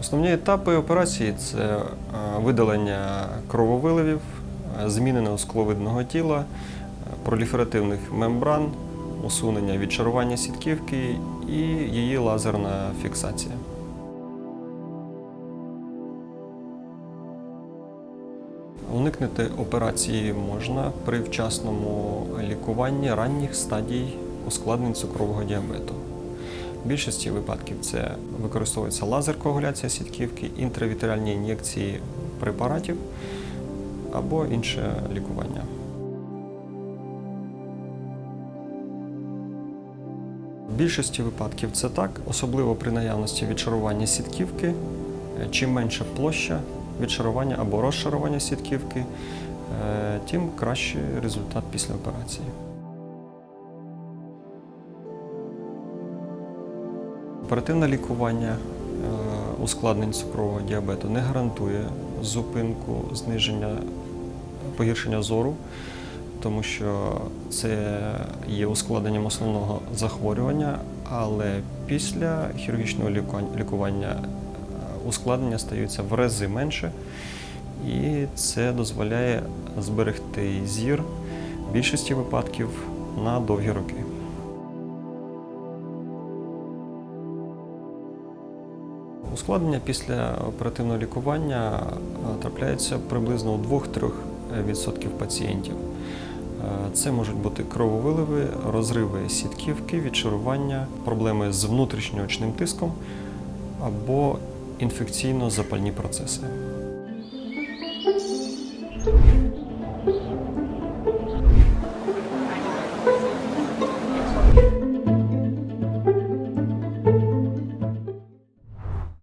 Основні етапи операції це е, видалення крововиливів, зміненого скловидного тіла, е, проліферативних мембран, усунення відчарування сітківки і її лазерна фіксація. Уникнути операції можна при вчасному лікуванні ранніх стадій ускладнень цукрового діабету. Більшості випадків це використовується лазер-коагуляція сітківки, інтравітеральні ін'єкції препаратів або інше лікування. В більшості випадків це так, особливо при наявності відшарування сітківки. Е, Чим менша площа відшарування або розшарування сітківки, е, тим кращий результат після операції. Оперативне лікування е, ускладнень цукрового діабету не гарантує зупинку зниження погіршення зору, тому що це є ускладненням основного захворювання, але після хірургічного лікування е, ускладнення стаються в рази менше, і це дозволяє зберегти зір в більшості випадків на довгі роки. Ускладнення після оперативного лікування трапляється трапляються приблизно у 2-3% пацієнтів. Е, Це можуть бути крововиливи, розриви сітківки, відшарування, проблеми з внутрішньоочним тиском або інфекційно-запальні процеси.